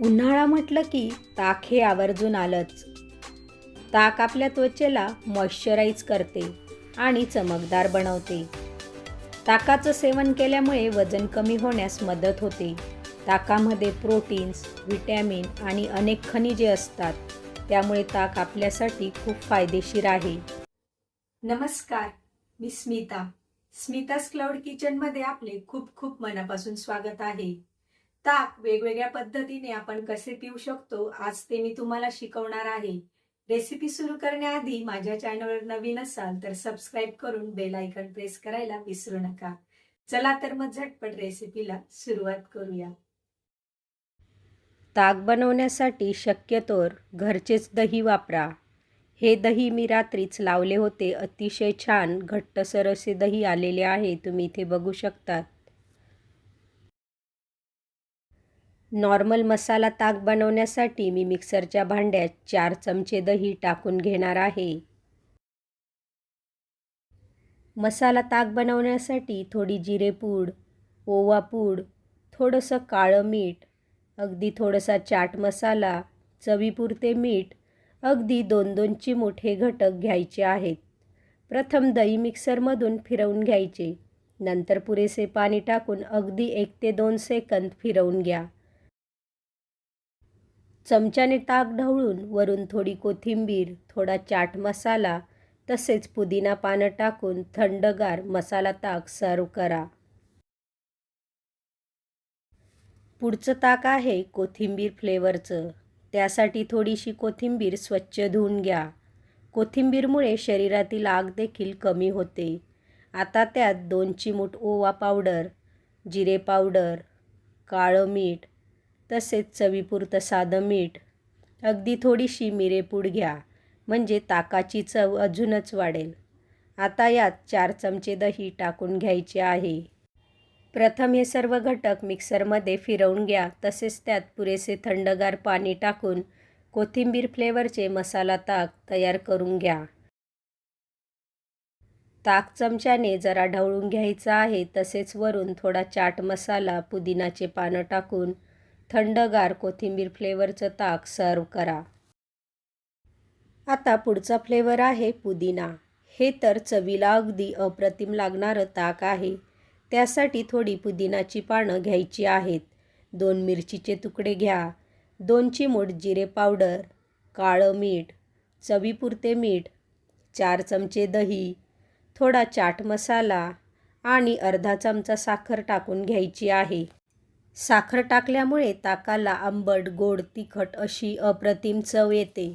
उन्हाळा म्हटलं की ताक हे आवर्जून आलंच. ताक आपल्या त्वचेला मॉइश्चराईज करते आणि चमकदार बनवते. ताकाचं सेवन केल्यामुळे वजन कमी होण्यास मदत होते. ताकामध्ये प्रोटीन्स व्हिटॅमिन आणि अनेक खनिजे असतात. त्यामुळे ताक आपल्यासाठी खूप फायदेशीर आहे. नमस्कार मी स्मिता. स्मितास क्लाउड किचनमध्ये आपले खूप खूप मनापासून स्वागत आहे. ताक वेगवेगळ्या पद्धतीने आपण कसे पिऊ शकतो आज ते मी तुम्हाला शिकवणार आहे. रेसिपी सुरू करण्याआधी माझ्या चॅनलवर नवीन असाल तर सबस्क्राईब करून बेल आयकन प्रेस करायला विसरू नका. चला तर मग झटपट रेसिपीला सुरुवात करूया. ताक बनवण्यासाठी शक्यतोर घरचेच दही वापरा. हे दही मी रात्रीच लावले होते. अतिशय छान घट्टसर असे दही आलेले आहे. तुम्ही इथे बघू शकतात. नॉर्मल मसाला ताक बनवण्यासाठी मी मिक्सरच्या भांड्यात चार चमचे दही टाकून घेणार आहे. मसाला ताक बनवण्यासाठी थोडी जिरेपूड ओवा पूड थोडंसं काळं मीठ अगदी थोडासा चाट मसाला चवीपुरते मीठ अगदी दोन दोन चिमूट हे घटक घ्यायचे आहेत. प्रथम दही मिक्सरमधून फिरवून घ्यायचे. नंतर पुरेसे पाणी टाकून अगदी एक ते दोन सेकंद फिरवून घ्या. चमच्याने ताक ढवळून वरून थोडी कोथिंबीर थोडा चाट मसाला तसेच पुदिना पानं टाकून थंडगार मसाला ताक सर्व करा. पुढचं ताक आहे कोथिंबीर फ्लेवरचं. त्यासाठी थोडीशी कोथिंबीर स्वच्छ धुवून घ्या. कोथिंबीरमुळे शरीरातील आग देखील कमी होते. आता त्यात दोन चिमूट ओवा पावडर जिरे पावडर काळं मीठ तसेच चवीपुरतं साधं मीठ. अगदी थोडीशी मिरेपूड घ्या म्हणजे ताकाची चव अजूनच वाढेल. आता यात चार चमचे दही टाकून घ्यायचे आहे. प्रथम हे सर्व घटक मिक्सरमध्ये फिरवून घ्या तसेच त्यात पुरेसे थंडगार पाणी टाकून कोथिंबीर फ्लेवरचे मसाला ताक तयार करून घ्या. ताक चमच्याने जरा ढवळून घ्यायचा आहे तसेच वरून थोडा चाट मसाला पुदिनाचे पानं टाकून थंडगार कोथिंबीर फ्लेवरचं ताक सर्व करा. आता पुढचा फ्लेवर आहे पुदिना. हे तर चवीला अगदी अप्रतिम लागणारं ताक आहे. त्यासाठी थोडी पुदिनाची पानं घ्यायची आहेत. दोन मिरचीचे तुकडे घ्या. दोन चिमूट जिरे पावडर काळं मीठ चवीपुरते मीठ चार चमचे दही थोडा चाट मसाला आणि अर्धा चमचा साखर टाकून घ्यायची आहे. साखर टाकल्यामुळे ताकाला आंबट गोड तिखट अशी अप्रतिम चव येते.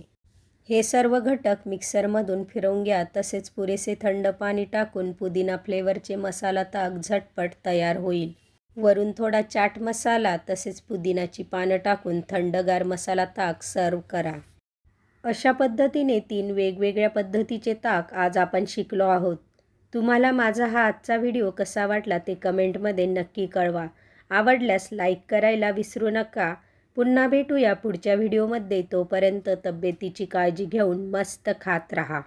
हे सर्व घटक मिक्सरमधून फिरवून घ्या. तसेच पुरेसे थंड पाणी टाकून पुदिना फ्लेवरचे मसाला ताक झटपट तयार होईल. वरून थोडा चाट मसाला तसेच पुदिनाची पानं टाकून थंडगार मसाला ताक सर्व करा. अशा पद्धतीने तीन वेगवेगळ्या पद्धतीचे ताक आज आपण शिकलो आहोत. तुम्हाला माझा हा आजचा व्हिडिओ कसा वाटला ते कमेंटमध्ये नक्की कळवा. आवडल्यास लाईक करायला विसरू नका. पुन्हा भेटूया पुढच्या व्हिडिओमध्ये. तोपर्यंत तब्येतीची काळजी घेऊन मस्त खात राहा.